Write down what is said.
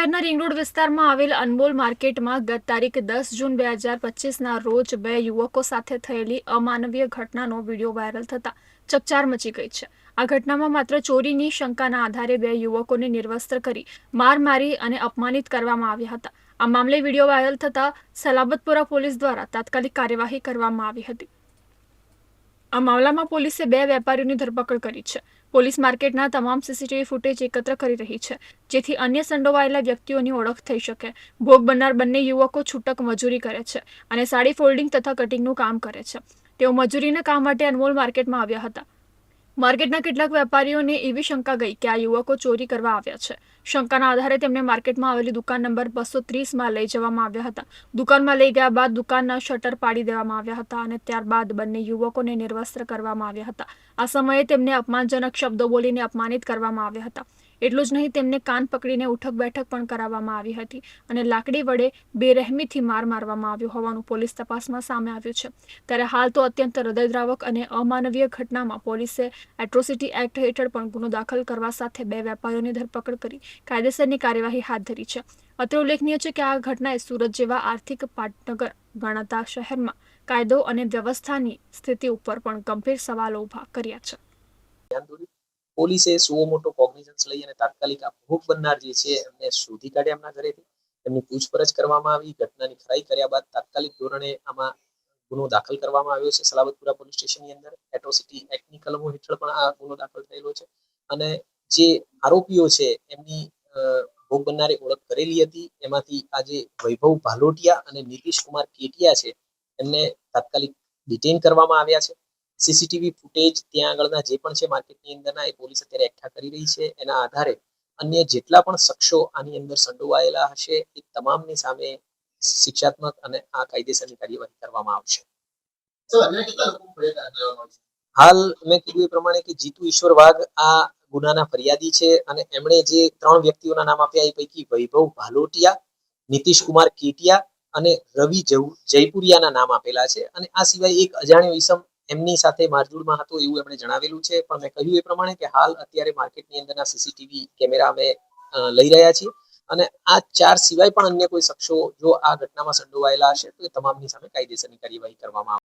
શહેરના રિંગ વિસ્તારમાં આવેલ અનમોલ માર્કેટમાં ગત તારીખ દસ જૂન બે હજાર પચીસના રોજ બે યુવકો સાથે થયેલી અમાનવીય ઘટનાનો વીડિયો વાયરલ થતા ચકચાર મચી ગઈ છે. આ ઘટનામાં માત્ર ચોરીની શંકાના આધારે બે યુવકોને નિર્વસ્ત્ર કરી માર મારી અને અપમાનિત કરવામાં આવ્યા હતા. આ મામલે વીડિયો વાયરલ થતા સલાબતપુરા પોલીસ દ્વારા તાત્કાલિક કાર્યવાહી કરવામાં આવી હતી. આ મામલામાં પોલીસે બે વેપારીઓની ધરપકડ કરી છે. પોલીસ માર્કેટના તમામ સીસીટીવી ફૂટેજ એકત્ર કરી રહી છે, જેથી અન્ય સંડોવાયેલા વ્યક્તિઓની ઓળખ થઈ શકે. ભોગ બનનાર બંને યુવકો છૂટક મજૂરી કરે છે અને સાડી ફોલ્ડિંગ તથા કટિંગનું કામ કરે છે. તેઓ મજૂરીના કામ માટે અનમોલ માર્કેટમાં આવ્યા હતા. માર્કેટના કેટલાક વેપારીઓને એવી શંકા ગઈ કે આ યુવકો ચોરી કરવા આવ્યા છે. શંકાના આધારે તેમને માર્કેટમાં આવેલી દુકાન નંબર બસો ત્રીસમાં લઈ જવામાં આવ્યા હતા. દુકાનમાં લઈ ગયા બાદ દુકાનના શટર પાડી દેવામાં આવ્યા હતા અને ત્યારબાદ બંને યુવકોને નિર્વસ્ત્ર કરવામાં આવ્યા હતા. આ સમયે તેમને અપમાનજનક શબ્દો બોલીને અપમાનિત કરવામાં આવ્યા હતા. એટલું જ નહીં, તેમને કાન પકડીને ઉઠક બેઠક પણ કરાવવામાં આવી હતી અને લાકડી વડે બેરહેમીથી માર મારવામાં આવ્યો હોવાનું પોલીસ તપાસમાં સામે આવ્યું છે. ત્યારે હાલ તો અત્યંત હૃદયદ્રાવક અને અમાનવીય ઘટનામાં પોલીસે એટ્રોસિટી એક્ટ હેઠળ પણ ગુનો દાખલ કરવા સાથે બે વેપારીઓની ધરપકડ કરી, કાયદેસરની કાર્યવાહી હાથ ધરી છે. અત્રે ઉલ્લેખનીય છે કે આ ઘટનાએ સુરત જેવા આર્થિક પાટનગર ગણાતા શહેરમાં કાયદો અને વ્યવસ્થાની સ્થિતિ ઉપર પણ ગંભીર સવાલો ઊભા કર્યા છે. પોલીસે સુઓ મોટો કોગ્નિઝન્સ લઈ અને તાત્કાલિક આ ભોગ બનનાર જે છે, એમને શોધી કાઢ્યા એમના ઘરેથી. એમની પૂછપરછ કરવામાં આવી, ઘટનાની ખરાઈ કર્યા બાદ તાત્કાલિક ધોરણે આમાં ગુનો દાખલ કરવામાં આવ્યો છે. સલાબતપુરા પોલીસ સ્ટેશનની અંદર એટ્રોસિટી એક્ટની કલમો હેઠળ પણ આ ગુનો દાખલ થયેલો છે. અને જે આરોપીઓ છે, એમની ભોગ બનનારે ઓળખ કરેલી હતી. એમાંથી આજે વૈભવ ભાલોટિયા અને નીતિશ કુમાર કેટિયા છે. એમને તાત્કાલિક ડિટેન કરવામાં આવ્યા છે. સીસીટીવી ફૂટેજ ત્યાં આગળના જે પણ છે માર્કેટની અંદરના એ પોલીસ અત્યારે એકઠા કરી રહી છે. એના આધારે અન્ય જેટલા પણ શખ્સો આની અંદર સંડોવાયેલા હશે એ તમામની સામે શિક્ષાત્મક અને આ કાયદેસરની કાર્યવાહી કરવામાં આવશે. હાલ મેં કીધું એ પ્રમાણે કે જીતુ ઈશ્વર વાઘ આ ગુનાના ફરિયાદી છે અને એમણે જે ત્રણ વ્યક્તિઓના નામ આપ્યા એ પૈકી વૈભવ ભાલોટિયા નીતિશ કુમાર કેટિયા અને રવિ જયપુરિયાના નામ આપેલા છે. અને આ સિવાય એક અજાણ્યો ઈસમ એમની સાથે મારઝૂડમાં હતો એવું એમણે જણાવેલું છે. પણ મેં કહ્યું એ પ્રમાણે કે હાલ અત્યારે માર્કેટની અંદરના સીસીટીવી કેમેરા અમે લઈ રહ્યા છીએ. અને આ ચાર સિવાય પણ અન્ય કોઈ શખ્સો જો આ ઘટનામાં સંડોવાયેલા હશે તો એ તમામની સામે કાયદેસરની કાર્યવાહી કરવામાં આવશે.